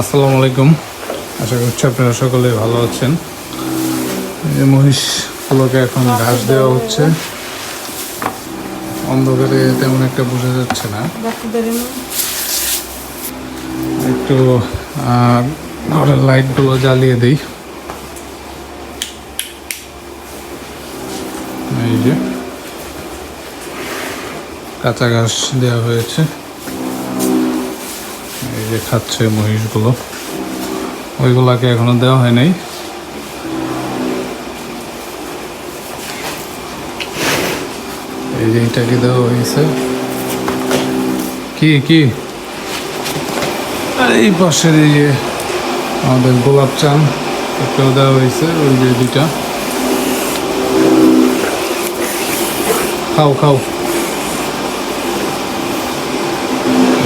আসসালামু আলাইকুম। আশা করছি আপনারা সকলে ভালো আছেন। মহিষগুলোকে এখন ঘাস দেওয়া হচ্ছে। অন্ধকারে তেমন একটা বোঝা যাচ্ছে না। একটু ঘরের লাইটগুলো জ্বালিয়ে দিই। এই যে, কাঁচা ঘাস দেওয়া হয়েছে। যে খাচ্ছে মহিষগুলো, ওইগুলাকে এখনও দেওয়া হয় নাই। এই যে এটাকে দেওয়া হয়েছে। কি কি? আর এই পাশের এই যে আমাদের গোলাপ চান একটাও দেওয়া হয়েছে, ওই যে দুইটা। খাও খাও।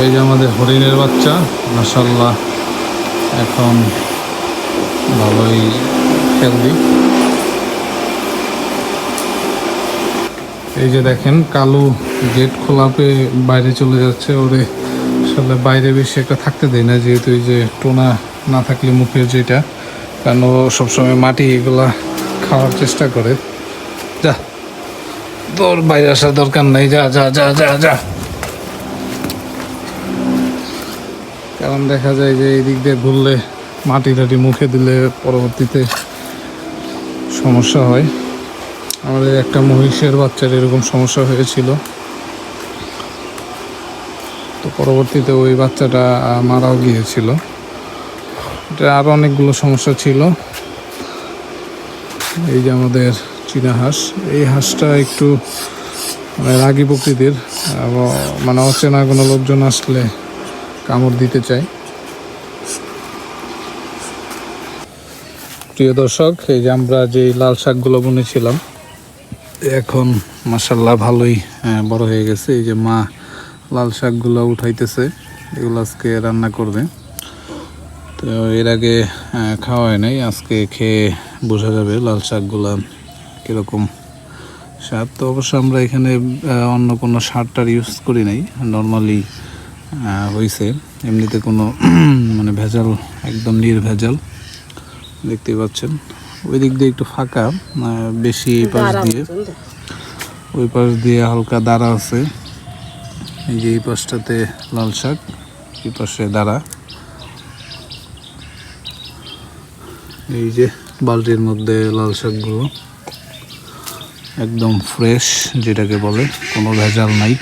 এই যে আমাদের হরিণের বাচ্চা মাসাল্লাহ এখন ভালোই হেলদি এই যে দেখেন, কালু গেট খোলা পেয়ে বাইরে চলে যাচ্ছে। ওরে, আসলে বাইরে বেশি একটা থাকতে দেয় না, যেহেতু এই যে টোনা না থাকলে মুখের যেটা। কারণ ও সবসময় মাটি এগুলা খাওয়ার চেষ্টা করে। যা, তোর বাইরে আসার দরকার নাই। যা যা যা যা যা। কারণ দেখা যায় যে এই দিক দিয়ে ঘুরলে মাটি টাটি মুখে দিলে পরবর্তীতে সমস্যা হয়। আমাদের একটা মহিষের বাচ্চার এরকম সমস্যা হয়েছিল। তো পরবর্তীতে ওই বাচ্চাটা মারাও গিয়েছিল। এটা আরও অনেকগুলো সমস্যা ছিল। এই যে আমাদের চীনা হাঁস, এই হাঁসটা একটু মানে রাগী প্রকৃতির। মানে অচেনা কোনো লোকজন আসলে কামড় দিতে চাই। প্রিয় দর্শক, এই যে আমরা যে লাল শাকগুলো বুনেছিলাম, এখন মাসাল্লাহ ভালোই বড় হয়ে গেছে। এই যে মা লাল শাকগুলো উঠাইতেছে, এগুলো আজকে রান্না করবে। তো এর আগে খাওয়া হয় নাই, আজকে খেয়ে বোঝা যাবে লাল শাকগুলা কীরকম স্বাদ। তো অবশ্য আমরা এখানে অন্য কোনো সারটার ইউজ করি নাই। নর্মালি হয়েছে এমনিতে কোনো মানে ভেজাল একদম নির্ভেজাল দেখতে পাচ্ছেন। ওই দিক দিয়ে একটু ফাঁকা আহ, বেশি এই পাশ দিয়ে। ওই পাশ দিয়ে হালকা দাঁড়া আছে। এই যে এই পাশটাতে লাল শাক এই পাশে দাঁড়া। এই যে বালতির মধ্যে লাল শাকগুলো একদম ফ্রেশ যেটাকে বলে কোনো ভেজাল নাই।